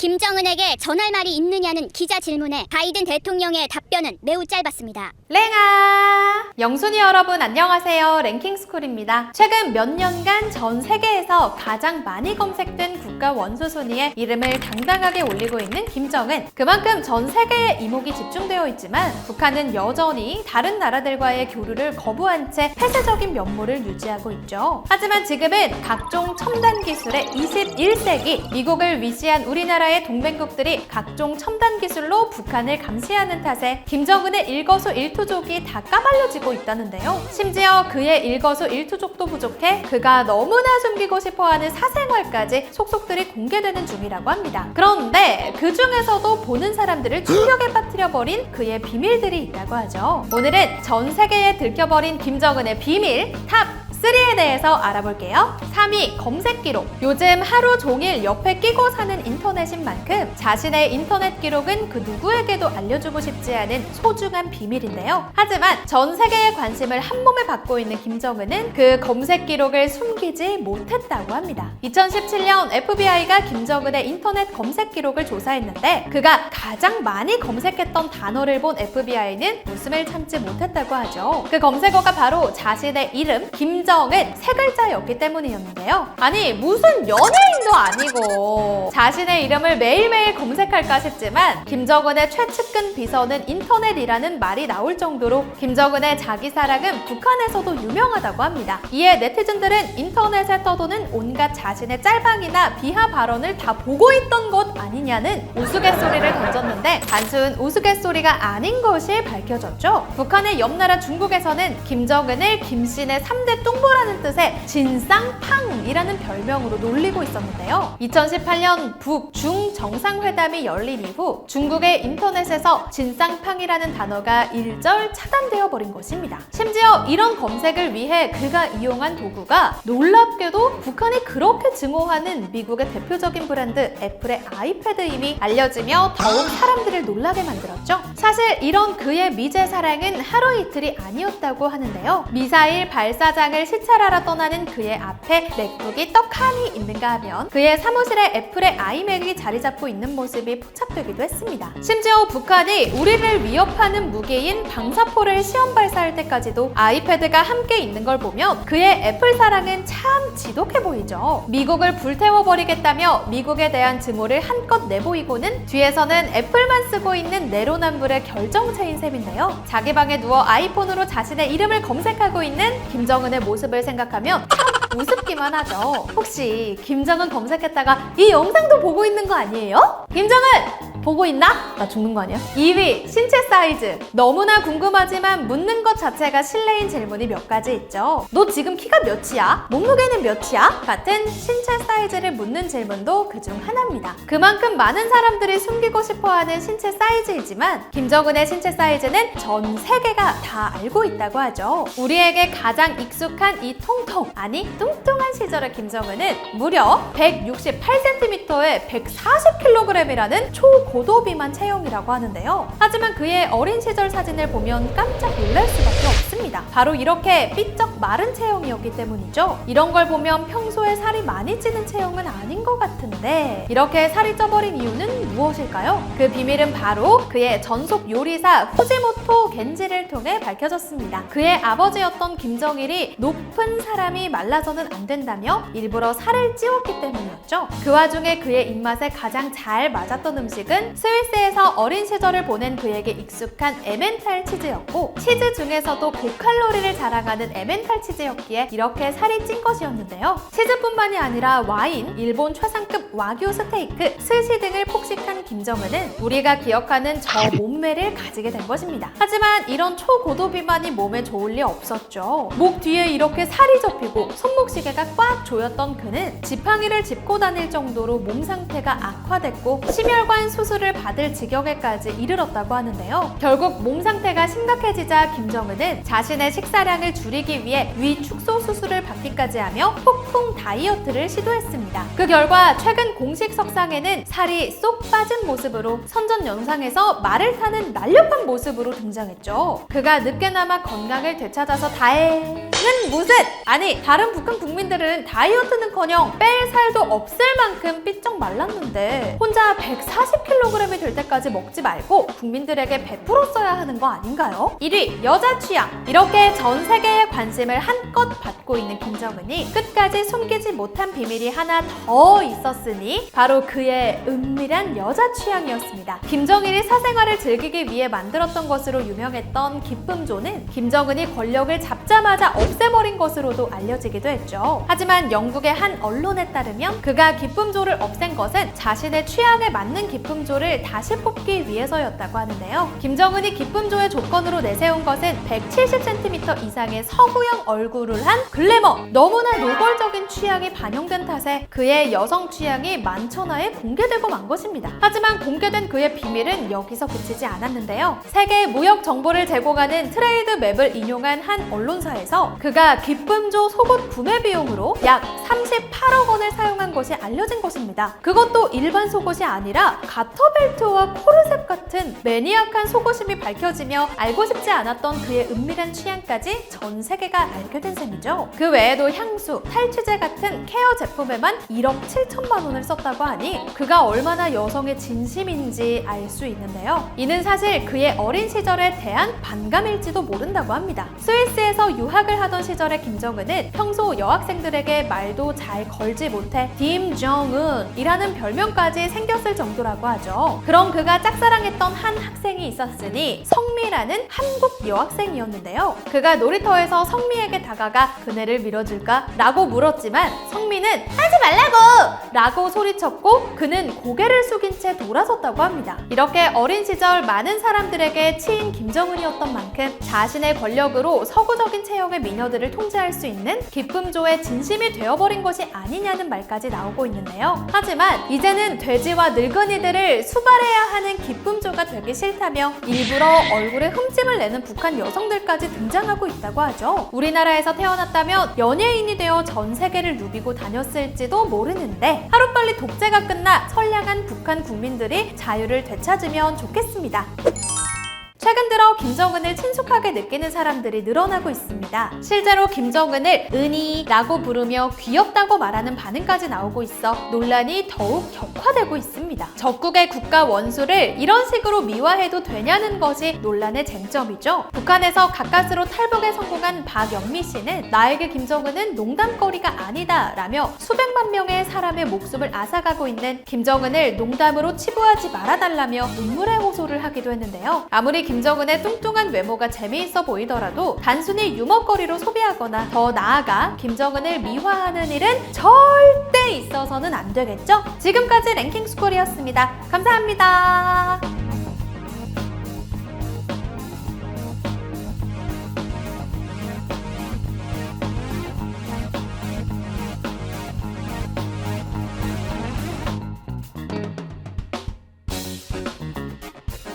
김정은에게 전할 말이 있느냐는 기자 질문에 바이든 대통령의 답변은 매우 짧았습니다. 랭아! 영순이 여러분 안녕하세요. 랭킹스쿨입니다. 최근 몇 년간 전 세계에서 가장 많이 검색된 국가 원수 순위에 이름을 당당하게 올리고 있는 김정은. 그만큼 전 세계에 이목이 집중되어 있지만 북한은 여전히 다른 나라들과의 교류를 거부한 채 폐쇄적인 면모를 유지하고 있죠. 하지만 지금은 각종 첨단 기술의 21세기 미국을 위시한 우리나라 의 동맹국들이 각종 첨단 기술로 북한을 감시하는 탓에 김정은의 일거수 일투족이 다 까발려지고 있다는데요. 심지어 그의 일거수 일투족도 부족해 그가 너무나 숨기고 싶어하는 사생활까지 속속들이 공개되는 중이라고 합니다. 그런데 그 중에서도 보는 사람들을 충격에 빠뜨려 버린 그의 비밀들이 있다고 하죠. 오늘은 전 세계에 들켜버린 김정은의 비밀 탑 3에 대해서 알아볼게요. 3위 검색 기록. 요즘 하루 종일 옆에 끼고 사는 인터넷인 만큼 자신의 인터넷 기록은 그 누구에게도 알려주고 싶지 않은 소중한 비밀인데요. 하지만 전 세계의 관심을 한 몸에 받고 있는 김정은은 그 검색 기록을 숨기지 못했다고 합니다. 2017년 FBI가 김정은의 인터넷 검색 기록을 조사했는데 그가 가장 많이 검색했던 단어를 본 FBI는 웃음을 참지 못했다고 하죠. 그 검색어가 바로 자신의 이름 김정은 세 글자였기 때문이었는데요. 아니 무슨 연예인도 아니고 자신의 이름을 매일매일 검색할까 싶지만 김정은의 최측근 비서는 인터넷이라는 말이 나올 정도로 김정은의 자기 사랑은 북한에서도 유명하다고 합니다. 이에 네티즌들은 인터넷에 떠도는 온갖 자신의 짤방이나 비하 발언을 다 보고 있던 것 아니냐는 우스갯소리를 던졌는데 단순 우스갯소리가 아닌 것이 밝혀졌죠. 북한의 옆나라 중국에서는 김정은을 김씨의 3대 뚱보라는 뜻의 진쌍팡이라는 별명으로 놀리고 있었는데요. 2018년 북, 중 정상회담이 열린 이후 중국의 인터넷에서 진쌍팡이라는 단어가 일절 차단되어 버린 것입니다. 심지어 이런 검색을 위해 그가 이용한 도구가 놀랍게도 북한이 그렇게 증오하는 미국의 대표적인 브랜드 애플의 아이 패드임이 알려지며 더욱 사람들을 놀라게 만들었죠. 사실 이런 그의 미제 사랑은 하루 이틀이 아니었다고 하는데요. 미사일 발사장을 시찰하러 떠나는 그의 앞에 맥북이 떡하니 있는가 하면 그의 사무실에 애플의 아이맥이 자리 잡고 있는 모습이 포착되기도 했습니다. 심지어 북한이 우리를 위협하는 무기인 방사포를 시험 발사할 때까지도 아이패드가 함께 있는 걸 보면 그의 애플 사랑은 참 지독해 보이죠. 미국을 불태워버리겠다며 미국에 대한 증오를 한껏 내보이고는 뒤에서는 애플만 쓰고 있는 내로남불의 결정체인 셈인데요. 자기 방에 누워 아이폰으로 자신의 이름을 검색하고 있는 김정은의 모습을 생각하면 참 우습기만 하죠. 혹시 김정은 검색했다가 이 영상도 보고 있는 거 아니에요? 김정은! 보고 있나? 나 죽는 거 아니야? 2위, 신체 사이즈. 너무나 궁금하지만 묻는 것 자체가 실례인 질문이 몇 가지 있죠. 너 지금 키가 몇이야? 몸무게는 몇이야? 같은 신체 사이즈를 묻는 질문도 그중 하나입니다. 그만큼 많은 사람들이 숨기고 싶어하는 신체 사이즈이지만 김정은의 신체 사이즈는 전 세계가 다 알고 있다고 하죠. 우리에게 가장 익숙한 이 통통, 아니 뚱뚱한 시절의 김정은은 무려 168cm에 140kg이라는 초 고도 비만 체형이라고 하는데요. 하지만 그의 어린 시절 사진을 보면 깜짝 놀랄 수밖에 없습니다. 바로 이렇게 삐쩍 마른 체형이었기 때문이죠. 이런 걸 보면 평소에 살이 많이 찌는 체형은 아닌 것 같은데 이렇게 살이 쪄버린 이유는 무엇일까요? 그 비밀은 바로 그의 전속 요리사 후지모토 겐지를 통해 밝혀졌습니다. 그의 아버지였던 김정일이 높은 사람이 말라서는 안 된다며 일부러 살을 찌웠기 때문이었죠. 그 와중에 그의 입맛에 가장 잘 맞았던 음식은 스위스에서 어린 시절을 보낸 그에게 익숙한 에멘탈 치즈였고 치즈 중에서도 고칼로리를 자랑하는 에멘탈 치즈였기에 이렇게 살이 찐 것이었는데요. 치즈뿐만이 아니라 와인, 일본 최상급 와규 스테이크, 스시 등을 폭식한 김정은은 우리가 기억하는 저 몸매를 가지게 된 것입니다. 하지만 이런 초고도 비만이 몸에 좋을 리 없었죠. 목 뒤에 이렇게 살이 접히고 손목시계가 꽉 조였던 그는 지팡이를 짚고 다닐 정도로 몸 상태가 악화됐고 심혈관 수술 을 받을 지경에까지 이르렀다고 하는데요. 결국 몸 상태가 심각해지자 김정은은 자신의 식사량을 줄이기 위해 위 축소 수술을 받기까지 하며 폭풍 다이어트를 시도했습니다. 그 결과 최근 공식 석상에는 살이 쏙 빠진 모습으로 선전 영상에서 말을 타는 날렵한 모습으로 등장했죠. 그가 늦게나마 건강을 되찾아서 다행 은 무슨 아니 다른 북한 국민들은 다이어트는커녕 뺄 살도 없을 만큼 삐쩍 말랐는데 혼자 140kg이 될 때까지 먹지 말고 국민들에게 베풀었어야 하는 거 아닌가요? 1위 여자 취향 이렇게 전 세계의 관심을 한껏 받고 있는 김정은이 끝까지 숨기지 못한 비밀이 하나 더 있었으니 바로 그의 은밀한 여자 취향이었습니다. 김정일이 사생활을 즐기기 위해 만들었던 것으로 유명했던 기쁨조는 김정은이 권력을 잡자마자 없애버린 것으로도 알려지기도 했죠. 하지만 영국의 한 언론에 따르면 그가 기쁨조를 없앤 것은 자신의 취향에 맞는 기쁨조를 다시 뽑기 위해서였다고 하는데요. 김정은이 기쁨조의 조건으로 내세운 것은 170cm 이상의 서구형 얼굴을 한 글래머 너무나 노골적인 취향이 반영된 탓에 그의 여성 취향이 만천하에 공개되고 만 것입니다. 하지만 공개된 그의 비밀은 여기서 그치지 않았는데요. 세계 무역 정보를 제공하는 트레이드 맵을 인용한 한 언론사에서 그가 기쁨조 속옷 구매 비용으로 약 38억 원을 사용한 것이 알려진 것입니다. 그것도 일반 속옷이 아니라 가터벨트와 코르셋 같은 매니악한 속옷임이 밝혀지며 알고 싶지 않았던 그의 은밀한 취향까지 전 세계가 알게 된 셈이죠. 그 외에도 향수, 탈취제 같은 케어 제품에만 1억 7천만 원을 썼다고 하니 그가 얼마나 여성의 진심인지 알 수 있는데요. 이는 사실 그의 어린 시절에 대한 반감일지도 모른다고 합니다. 스위스에서 유학을 하던 시절에 김정은은 평소 여학생들에게 말도 잘 걸지 못해 딤정은이라는 별명까지 생겼을 정도라고 하죠. 그런 그가 짝사랑했던 한 학생이 있었으니 성미라는 한국 여학생이었는데요. 그가 놀이터에서 성미에게 다가가 그네를 밀어줄까? 라고 물었지만 성미는 하지 말라고! 라고 소리쳤고 그는 고개를 숙인 채 돌아섰다고 합니다. 이렇게 어린 시절 많은 사람들에게 치인 김정은이었던 만큼 자신의 권력으로 서구적인 체형의 미녀 들을 통제할 수 있는 기쁨조의 진심이 되어버린 것이 아니냐는 말까지 나오고 있는데요. 하지만 이제는 돼지와 늙은이들을 수발해야 하는 기쁨조가 되기 싫다며 일부러 얼굴에 흠집을 내는 북한 여성들까지 등장하고 있다고 하죠. 우리나라에서 태어났다면 연예인이 되어 전 세계를 누비고 다녔을지도 모르는데 하루빨리 독재가 끝나 선량한 북한 국민들이 자유를 되찾으면 좋겠습니다. 최근 들어 김정은을 친숙하게 느끼는 사람들이 늘어나고 있습니다. 실제로 김정은을 은이라고 부르며 귀엽다고 말하는 반응까지 나오고 있어 논란이 더욱 격화되고 있습니다. 적국의 국가 원수를 이런 식으로 미화해도 되냐는 것이 논란의 쟁점이죠. 북한에서 가까스로 탈북에 성공한 박영미 씨는 나에게 김정은은 농담거리가 아니다 라며 수백만 명의 사람의 목숨을 앗아가고 있는 김정은을 농담으로 치부하지 말아달라며 눈물의 호소를 하기도 했는데요. 아무리 김정은의 뚱뚱한 외모가 재미있어 보이더라도 단순히 유머거리로 소비하거나 더 나아가 김정은을 미화하는 일은 절대 있어서는 안 되겠죠? 지금까지 랭킹 스쿨이었습니다. 감사합니다.